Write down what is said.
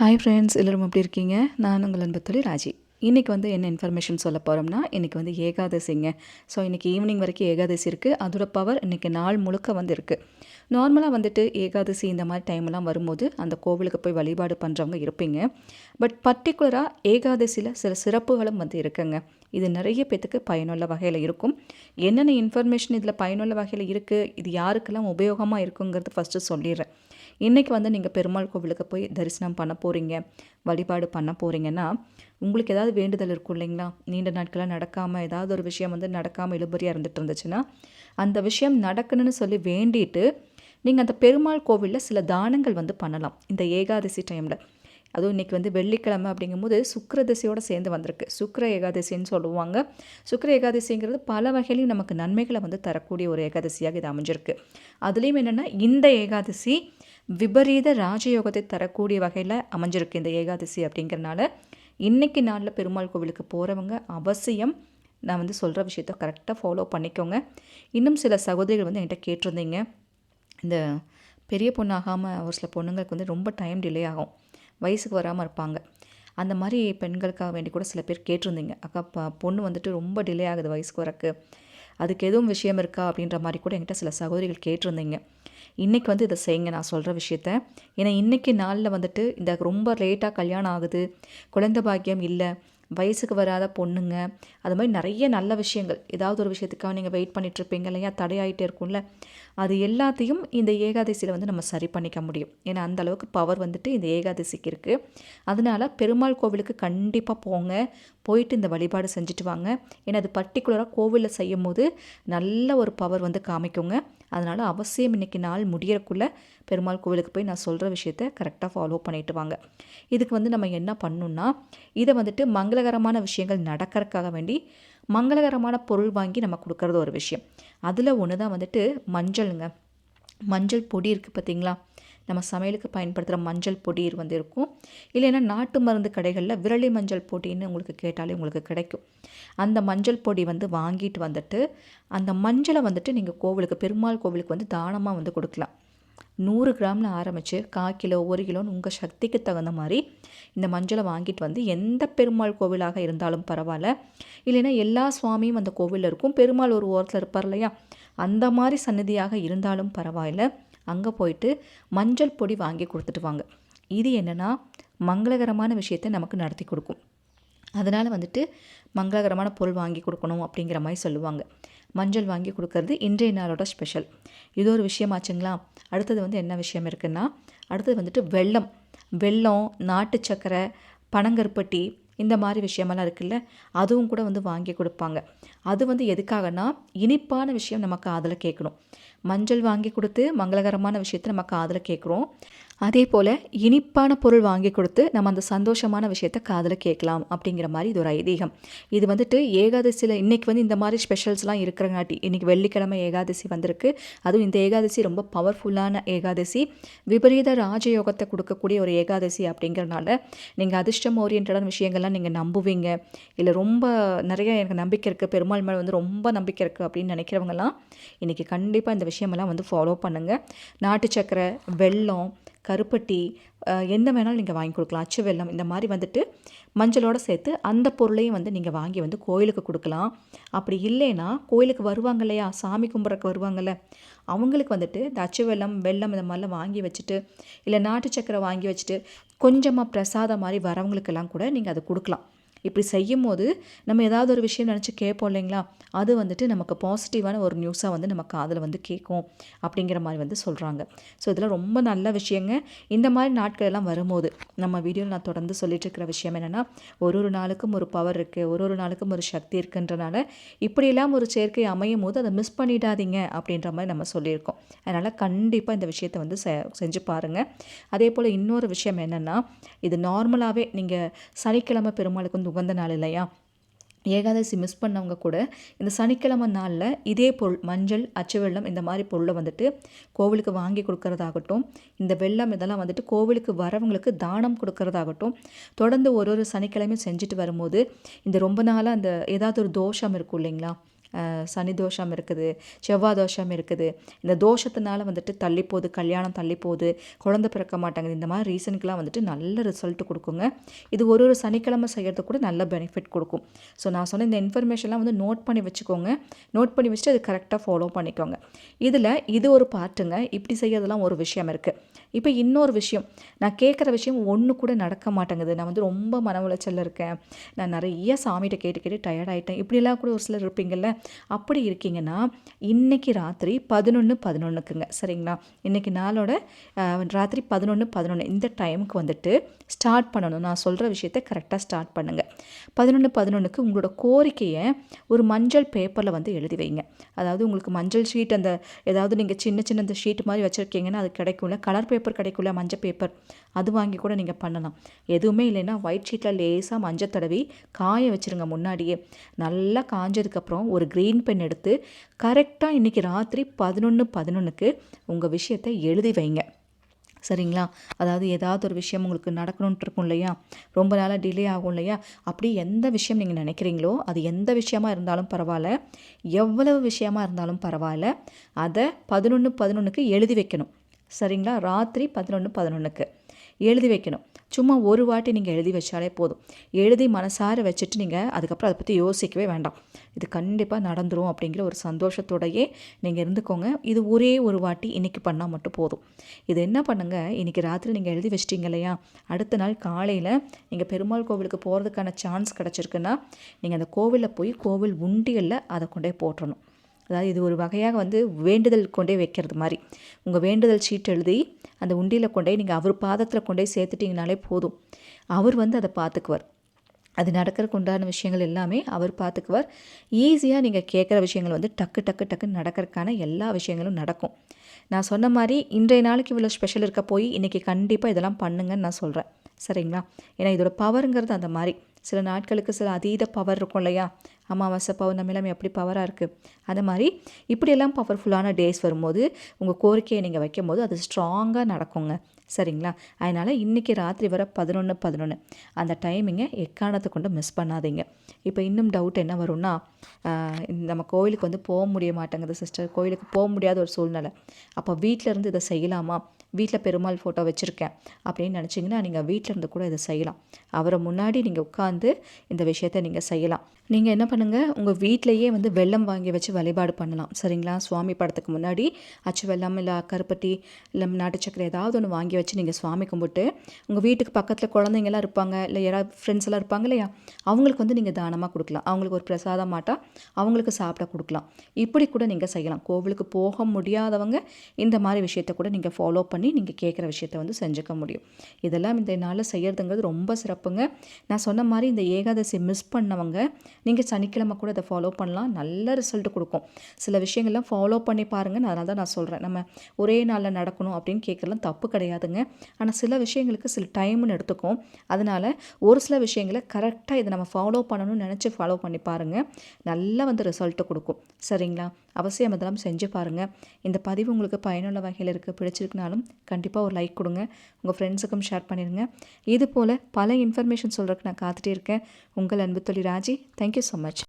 Hi friends எல்லோரும் எப்படி இருக்கீங்க? நான் உங்கள் அன்பத்தொழி ராஜி. இன்றைக்கி வந்து என்ன இன்ஃபர்மேஷன் சொல்ல போகிறோம்னா இன்றைக்கி வந்து ஏகாதசிங்க. ஸோ இன்றைக்கி ஈவினிங் வரைக்கும் ஏகாதசி இருக்குது அதோட பவர் இன்றைக்கி நாள் முழுக்க வந்து இருக்குது நார்மலாக வந்துட்டு ஏகாதசி இந்த மாதிரி டைம்லாம் வரும்போது அந்த கோவிலுக்கு போய் வழிபாடு பண்ணுறவங்க இருப்பீங்க. பட் பர்டிகுலராக ஏகாதசியில் சில சிறப்புகளும் வந்து இருக்குங்க. இது நிறைய பேத்துக்கு பயனுள்ள வகையில் இருக்கும். என்னென்ன இன்ஃபர்மேஷன் இதில் பயனுள்ள வகையில் இருக்குது இது யாருக்கெல்லாம் உபயோகமாக இருக்குங்கிறது ஃபஸ்ட்டு சொல்லிடுறேன். இன்றைக்கி வந்து நீங்கள் பெருமாள் கோவிலுக்கு போய் தரிசனம் பண்ண போகிறீங்க வழிபாடு பண்ண போகிறீங்கன்னா உங்களுக்கு ஏதாவது வேண்டுதல் இருக்கும் இல்லைங்களா? நீண்ட நாட்களாக நடக்காமல் ஏதாவது ஒரு விஷயம் வந்து நடக்காமல் இழுபறியாக இருந்துட்டு இருந்துச்சுன்னா அந்த விஷயம் நடக்கணும்னு சொல்லி வேண்டிட்டு நீங்கள் அந்த பெருமாள் கோவிலில் சில தானங்கள் வந்து பண்ணலாம். இந்த ஏகாதசி டைமில் அதுவும் இன்றைக்கி வந்து வெள்ளிக்கிழமை அப்படிங்கும்போது சுக்கரதசையோடு சேர்ந்து வந்திருக்கு. சுக்கர ஏகாதசின்னு சொல்லுவாங்க. சுக்கர ஏகாதசிங்கிறது பல வகையிலையும் நமக்கு நன்மைகளை வந்து தரக்கூடிய ஒரு ஏகாதசியாக இது அமைஞ்சிருக்கு. அதுலேயும் என்னென்னா இந்த ஏகாதசி விபரீத ராஜயோகத்தை தரக்கூடிய வகையில் அமைஞ்சிருக்கு இந்த ஏகாதசி அப்படிங்கிறனால. இன்றைக்கி நாளில் பெருமாள் கோவிலுக்கு போகிறவங்க அவசியம் நான் வந்து சொல்கிற விஷயத்த கரெக்டாக ஃபாலோ பண்ணிக்கோங்க. இன்னும் சில சகோதரிகள் வந்து என்கிட்ட கேட்டிருந்தீங்க. இந்த பெரிய பொண்ணாகாமல் ஒரு சில பொண்ணுங்களுக்கு வந்து ரொம்ப டைம் டிலே ஆகும். வயசுக்கு வராமல் இருப்பாங்க. அந்த மாதிரி பெண்களுக்காக வேண்டி கூட சில பேர் கேட்டிருந்தீங்க. அக்கா பொண்ணு வந்துட்டு ரொம்ப டிலே ஆகுது வயசுக்கு வரக்கு. அதுக்கு எதுவும் விஷயம் இருக்கா? அப்படின்ற மாதிரி கூட என்கிட்ட சில சகோதரிகள் கேட்டிருந்தீங்க. இன்றைக்கி வந்து இதை செய்யுங்க. நான் சொல்கிற விஷயத்த. ஏன்னா இன்றைக்கி நாளில் வந்துட்டு இந்த ரொம்ப லேட்டாக கல்யாணம் ஆகுது. குழந்த பாக்கியம் இல்லை. வயசுக்கு வராத பொண்ணுங்க அது மாதிரி நிறைய நல்ல விஷயங்கள். ஏதாவது ஒரு விஷயத்துக்காக நீங்கள் வெயிட் பண்ணிகிட்ருப்பீங்க இல்லையா? தடையாயிட்டே இருக்கும்ல. அது எல்லாத்தையும் இந்த ஏகாதசியில் வந்து நம்ம சரி பண்ணிக்க முடியும். ஏன்னா அந்த அளவுக்கு பவர் வந்துட்டு இந்த ஏகாதசிக்கு இருக்குது அதனால் பெருமாள் கோவிலுக்கு கண்டிப்பாக போங்க. போயிட்டு இந்த வழிபாடு செஞ்சுட்டு வாங்க. ஏன்னா அது பர்டிகுலராக கோவிலில் செய்யும் போது நல்ல ஒரு பவர் வந்து காமிக்குங்க. அதனால் அவசியம் இன்றைக்கி நாள் முடியறக்குள்ளே பெருமாள் கோவிலுக்கு போய் நான் சொல்கிற விஷயத்த கரெக்டாக ஃபாலோ பண்ணிட்டு வாங்க. இதுக்கு வந்து நம்ம என்ன பண்ணணும்னா இதை வந்துட்டு மங்களகரமான விஷயங்கள் நடக்கிறதுக்காக வேண்டி மங்களகரமான பொருள் வாங்கி நம்ம கொடுக்கறது ஒரு விஷயம். அதில் ஒன்று தான் வந்துட்டு மஞ்சளுங்க. மஞ்சள் பொடி இருக்குது பார்த்திங்களா நம்ம சமையலுக்கு பயன்படுத்துகிற மஞ்சள் பொடி வந்து இருக்கும் இல்லைன்னா நாட்டு மருந்து கடைகளில் விரலி மஞ்சள் பொடின்னு உங்களுக்கு கேட்டாலே உங்களுக்கு கிடைக்கும். அந்த மஞ்சள் பொடி வந்து வாங்கிட்டு வந்துட்டு அந்த மஞ்சளை வந்துட்டு நீங்கள் கோவிலுக்கு பெருமாள் கோவிலுக்கு வந்து தானமாக வந்து கொடுக்கலாம். நூறு கிராமில் ஆரம்பித்து கால் கிலோ ஒரு கிலோன்னு உங்கள் சக்திக்கு தகுந்த மாதிரி இந்த மஞ்சளை வாங்கிட்டு வந்து எந்த பெருமாள் கோவிலாக இருந்தாலும் பரவாயில்ல. இல்லைன்னா எல்லா சுவாமியும் அந்த கோவிலில் இருக்கும். பெருமாள் ஒரு ஓரத்தில் இருப்பார் இல்லையா? அந்த மாதிரி சன்னதியாக இருந்தாலும் பரவாயில்ல. அங்கே போயிட்டு மஞ்சள் பொடி வாங்கி கொடுத்துட்டு வாங்க. இது என்னென்னா மங்களகரமான விஷயத்தை நமக்கு நடத்தி கொடுக்கும். அதனால் வந்துட்டு மங்களகரமான பொருள் வாங்கி கொடுக்கணும் அப்படிங்கிற மாதிரி சொல்லுவாங்க. மஞ்சள் வாங்கி கொடுக்கறது இன்றைய நாளோட ஸ்பெஷல் இது ஒரு விஷயமாச்சுங்களா அடுத்தது வந்து என்ன விஷயம் இருக்குன்னா அடுத்தது வந்துட்டு வெள்ளம் வெள்ளம் நாட்டு சக்கரை பனங்கருப்பட்டி இந்த மாதிரி விஷயமெல்லாம் இருக்குல்ல அதுவும் கூட வந்து வாங்கி கொடுப்பாங்க. அது வந்து எதுக்காகனா இனிப்பான விஷயம் நமக்கு அதில் கேட்கணும். மஞ்சள் வாங்கி கொடுத்து மங்களகரமான விஷயத்தை நம்ம காதில் கேட்குறோம். அதே போல் இனிப்பான பொருள் வாங்கி கொடுத்து நம்ம அந்த சந்தோஷமான விஷயத்த காதில் கேட்கலாம் அப்படிங்கிற மாதிரி இது ஒரு ஐதீகம். இது வந்துட்டு ஏகாதசியில் இன்றைக்கி வந்து இந்த மாதிரி ஸ்பெஷல்ஸ்லாம் இருக்கிறங்காட்டி இன்றைக்கி வெள்ளிக்கிழமை ஏகாதசி வந்திருக்கு. அதுவும் இந்த ஏகாதசி ரொம்ப பவர்ஃபுல்லான ஏகாதசி. விபரீத ராஜயோகத்தை கொடுக்கக்கூடிய ஒரு ஏகாதசி அப்படிங்கிறனால நீங்கள் அதிர்ஷ்டம் ஓரியன்டான விஷயங்கள்லாம் நீங்கள் நம்புவீங்க. இல்லை ரொம்ப நிறைய எனக்கு நம்பிக்கை இருக்குது பெருமாள் மேலே வந்து ரொம்ப நம்பிக்கை இருக்குது அப்படின்னு நினைக்கிறவங்கலாம் இன்றைக்கி கண்டிப்பாக இந்த விஷயமெல்லாம் வந்து ஃபாலோ பண்ணுங்கள் நாட்டு சக்கரை வெள்ளம் கருப்பட்டி எந்த வேணாலும் நீங்கள் வாங்கி கொடுக்கலாம். அச்சு வெல்லம் இந்த மாதிரி வந்துட்டு மஞ்சளோடு சேர்த்து அந்த பொருளையும் வந்து நீங்கள் வாங்கி வந்து கோயிலுக்கு கொடுக்கலாம். அப்படி இல்லைன்னா கோயிலுக்கு வருவாங்க இல்லையா? சாமி கும்பிட்றக்கு வருவாங்கள்ல அவங்களுக்கு வந்துட்டு இந்த அச்சு வெள்ளம் வெல்லம் இந்த மாதிரிலாம் வாங்கி வச்சுட்டு இல்லை நாட்டு சக்கரை வாங்கி வச்சுட்டு கொஞ்சமாக பிரசாதம் மாதிரி வரவங்களுக்கெல்லாம் கூட நீங்கள் அதை கொடுக்கலாம். இப்படி செய்யும் போது நம்ம ஏதாவது ஒரு விஷயம் நினச்சி கேட்போம் இல்லைங்களா? அது வந்துட்டு நமக்கு பாசிட்டிவான ஒரு நியூஸாக வந்து நமக்கு அதில் வந்து கேட்கும் அப்படிங்கிற மாதிரி வந்து சொல்கிறாங்க ஸோ இதெல்லாம் ரொம்ப நல்ல விஷயங்க. இந்த மாதிரி நாட்கள் எல்லாம் வரும்போது நம்ம வீடியோவில் நான் தொடர்ந்து சொல்லிட்டு இருக்கிற விஷயம் என்னென்னா ஒரு ஒரு நாளுக்கும் ஒரு பவர் இருக்குது ஒரு ஒரு நாளுக்கும் ஒரு சக்தி இருக்குன்றனால இப்படியெல்லாம் ஒரு சேர்க்கை அமையும் போது அதை மிஸ் பண்ணிடாதீங்க அப்படின்ற மாதிரி நம்ம சொல்லியிருக்கோம். அதனால் கண்டிப்பாக இந்த விஷயத்தை வந்து செஞ்சு பாருங்கள் அதே போல் இன்னொரு விஷயம் என்னென்னா இது நார்மலாகவே நீங்கள் சனிக்கிழமை பெருமாளுக்கு வந்து உகந்த நாள் இல்லையா? ஏகாதசி மிஸ் பண்ணவங்க கூட இந்த சனிக்கிழமை நாளில் இதே பொருள் மஞ்சள் அச்சு வெள்ளம் இந்த மாதிரி பொருளை வந்துட்டு கோவிலுக்கு வாங்கி கொடுக்கறதாகட்டும் இந்த வெள்ளம் இதெல்லாம் வந்துட்டு கோவிலுக்கு வரவங்களுக்கு தானம் கொடுக்கறதாகட்டும் தொடர்ந்து ஒரு ஒரு சனிக்கிழமையும் செஞ்சுட்டு வரும்போது இந்த ரொம்ப நாளாக அந்த ஏதாவது ஒரு தோஷம் இருக்கும் இல்லைங்களா? சனி தோஷம் இருக்குது செவ்வாய் தோஷம் இருக்குது. இந்த தோஷத்தினால வந்துட்டு தள்ளி போகுது கல்யாணம் தள்ளி போகுது குழந்தை பிறக்க மாட்டாங்குது. இந்த மாதிரி ரீசனுக்கெலாம் வந்துட்டு நல்ல ரிசல்ட் கொடுக்குங்க. இது ஒரு ஒரு சனிக்கிழமை செய்கிறது கூட நல்ல பெனிஃபிட் கொடுக்கும். ஸோ நான் சொன்ன இந்த இன்ஃபர்மேஷன்லாம் வந்து நோட் பண்ணி வச்சுக்கோங்க. நோட் பண்ணி வச்சுட்டு அது கரெக்டாக ஃபாலோ பண்ணிக்கோங்க. இதில் இது ஒரு பார்ட்டுங்க இப்படி செய்யறதெல்லாம் ஒரு விஷயம் இருக்குது இப்போ இன்னொரு விஷயம். நான் கேட்குற விஷயம் ஒன்று கூட நடக்க மாட்டேங்குது. நான் வந்து ரொம்ப மன உளைச்சலில் இருக்கேன். நான் நிறைய சாமிகிட்ட கேட்டு கேட்டு டயர்ட் ஆகிட்டேன் இப்படிலாம் கூட ஒரு சிலர் இருப்பீங்கள்ல அப்படி இருக்கீங்கன்னா இன்னைக்கு ராத்திரி பதினொன்று பதினொன்றுக்குங்க சரிங்களா? இன்னைக்கு நாளோட ராத்திரி பதினொன்று பதினொன்று இந்த டைமுக்கு வந்துட்டு ஸ்டார்ட் பண்ணணும். நான் சொல்கிற விஷயத்த கரெக்டாக ஸ்டார்ட் பண்ணுங்கள் பதினொன்று பதினொன்றுக்கு உங்களோட கோரிக்கையை ஒரு மஞ்சள் பேப்பரில் வந்து எழுதி வைங்க. அதாவது உங்களுக்கு மஞ்சள் ஷீட் அந்த ஏதாவது நீங்கள் சின்ன சின்ன அந்த ஷீட் மாதிரி வச்சுருக்கீங்கன்னா அது கிடைக்கும்ல. கலர் பேப்பர் பேப்பர் கிடைக்குள்ள மஞ்சள் பேப்பர் அது வாங்கி கூட நீங்கள் பண்ணலாம். எதுவுமே இல்லைன்னா ஒயிட் ஷீட்டில் லேசாக மஞ்சள் தடவி காய வச்சுருங்க முன்னாடியே. நல்லா காஞ்சதுக்கப்புறம் ஒரு க்ரீன் பென் எடுத்து கரெக்டாக இன்றைக்கி ராத்திரி பதினொன்று பதினொன்றுக்கு உங்கள் விஷயத்தை எழுதி வைங்க. சரிங்களா? அதாவது ஏதாவது ஒரு விஷயம் உங்களுக்கு நடக்கணுன்ட்டு இருக்கும் இல்லையா? ரொம்ப நாளாக டிலே ஆகும் இல்லையா? அப்படி எந்த விஷயம் நீங்கள் நினைக்கிறீங்களோ அது எந்த விஷயமா இருந்தாலும் பரவாயில்ல. எவ்வளவு விஷயமா இருந்தாலும் பரவாயில்ல. அதை பதினொன்று பதினொன்றுக்கு எழுதி வைக்கணும். சரிங்களா? ராத்திரி பதினொன்று பதினொன்றுக்கு எழுதி வைக்கணும். சும்மா ஒரு வாட்டி நீங்கள் எழுதி வச்சாலே போதும். எழுதி மனசார வச்சுட்டு நீங்கள் அதுக்கப்புறம் அதை பற்றி யோசிக்கவே வேண்டாம். இது கண்டிப்பாக நடந்துரும் அப்படிங்கிற ஒரு சந்தோஷத்தோடையே நீங்கள் இருந்துக்கோங்க. இது ஒரே ஒரு வாட்டி இன்றைக்கி பண்ணால் மட்டும் போதும். இது என்ன பண்ணுங்கள் இன்றைக்கி ராத்திரி நீங்கள் எழுதி வச்சிட்டிங்க இல்லையா? அடுத்த நாள் காலையில் நீங்கள் பெருமாள் கோவிலுக்கு போகிறதுக்கான சான்ஸ் கிடச்சிருக்குன்னா நீங்கள் அந்த கோவிலில் போய் கோவில் உண்டியலில் அதை கொண்டே போட்டுறணும். அதாவது இது ஒரு வகையாக வந்து வேண்டுதல் கொண்டே வைக்கிறது மாதிரி. உங்கள் வேண்டுதல் சீட் எழுதி அந்த உண்டியில் கொண்டே நீங்கள் அவர் பாதத்தில் கொண்டே சேர்த்துட்டிங்கனாலே போதும். அவர் வந்து அதை பார்த்துக்குவார். அது நடக்கிறதுக்கு உண்டான விஷயங்கள் எல்லாமே அவர் பார்த்துக்குவார். ஈஸியாக நீங்கள் கேட்குற விஷயங்கள் வந்து டக்கு டக்கு டக்குன்னு நடக்கிறதுக்கான எல்லா விஷயங்களும் நடக்கும். நான் சொன்ன மாதிரி இன்றைய நாளைக்கு இவ்வளோ ஸ்பெஷல் இருக்க போய் இன்றைக்கி கண்டிப்பாக இதெல்லாம் பண்ணுங்கன்னு நான் சொல்கிறேன் சரிங்களா? ஏன்னா இதோட பவருங்கிறது அந்த மாதிரி. சில நாட்களுக்கு சில அதீத பவர் இருக்கும் இல்லையா? அமாவாசை பௌர்ணமி எல்லாமே எப்படி பவராக இருக்குது அந்த மாதிரி இப்படியெல்லாம் பவர்ஃபுல்லான டேஸ் வரும்போது உங்கள் கோரிக்கையை நீங்கள் வைக்கும் போது அது ஸ்ட்ராங்காக நடக்குங்க. சரிங்களா? அதனால் இன்றைக்கி ராத்திரி வர பதினொன்று பதினொன்று அந்த டைமிங்கை எக்காரணத்தை கொண்டு மிஸ் பண்ணாதீங்க. இப்போ இன்னும் டவுட் என்ன வரும்னா இந்த நம்ம கோயிலுக்கு வந்து போக முடிய மாட்டேங்குது சிஸ்டர் கோயிலுக்கு போக முடியாத ஒரு சூழ்நிலை. அப்போ வீட்டில் இருந்து இதை செய்யலாமா? வீட்டில் பெருமாள் ஃபோட்டோ வச்சுருக்கேன். அப்படின்னு நினச்சிங்கன்னா நீங்கள் வீட்டில் இருந்து கூட இதை செய்யலாம். அவரை முன்னாடி நீங்கள் உட்காந்து இந்த விஷயத்தை நீங்கள் செய்யலாம். நீங்கள் என்ன பண்ணுங்கள் உங்கள் வீட்டிலையே வந்து வெள்ளம் வாங்கி வச்சு வழிபாடு பண்ணலாம். சரிங்களா? சுவாமி படத்துக்கு முன்னாடி அச்சு வெல்லம் இல்லை கருப்பட்டி இல்லை நாட்டு சக்கரை ஏதாவது ஒன்று வாங்கி வச்சு நீங்கள் சுவாமி கும்பிட்டு உங்கள் வீட்டுக்கு பக்கத்தில் குழந்தைங்கலாம் இருப்பாங்க இல்லை யாராவது ஃப்ரெண்ட்ஸ் எல்லாம் இருப்பாங்க இல்லையா? அவங்களுக்கு வந்து நீங்கள் தானமாக கொடுக்கலாம். அவங்களுக்கு ஒரு பிரசாதம் மாட்டால் அவங்களுக்கு சாப்பிட கொடுக்கலாம். இப்படி கூட நீங்கள் செய்யலாம். கோவிலுக்கு போக முடியாதவங்க இந்த மாதிரி விஷயத்தை கூட நீங்கள் ஃபாலோ பண்ணி நீங்கள் கேட்குற விஷயத்த வந்து செஞ்சுக்க முடியும். இதெல்லாம் இந்த நாளில் செய்கிறதுங்கிறது ரொம்ப சிறப்புங்க. நான் சொன்ன மாதிரி இந்த ஏகாதசி மிஸ் பண்ணவங்க நீங்கள் சனிக்கிழமை கூட அதை ஃபாலோ பண்ணலாம். நல்ல ரிசல்ட் கொடுக்கும். சில விஷயங்கள்லாம் ஃபாலோ பண்ணி பாருங்கள் அதனால தான் நான் சொல்கிறேன் நம்ம ஒரே நாளில் நடக்கணும் அப்படின்னு கேட்கலாம் தப்பு கிடையாதுங்க. ஆனால் சில விஷயங்களுக்கு சில டைம்னு எடுத்துக்கும். அதனால் ஒரு சில விஷயங்களை கரெக்டாக இதை நம்ம ஃபாலோ பண்ணணும்னு நினச்சி ஃபாலோ பண்ணி பாருங்கள் நல்லா வந்து ரிசல்ட்டை கொடுக்கும். சரிங்களா? அவசியம் அதெல்லாம் செஞ்சு பாருங்கள் இந்த பதிவு உங்களுக்கு பயனுள்ள வகையில் இருக்குது பிடிச்சிருக்குனாலும் கண்டிப்பாக ஒரு லைக் கொடுங்க. உங்கள் ஃப்ரெண்ட்ஸுக்கும் ஷேர் பண்ணிடுங்க. இது போல் பல இன்ஃபர்மேஷன் சொல்கிறதுக்கு நான் காத்துட்டே இருக்கேன். உங்கள் அன்பு தொழில் ராஜி தேங்க்யூ ஸோ மச்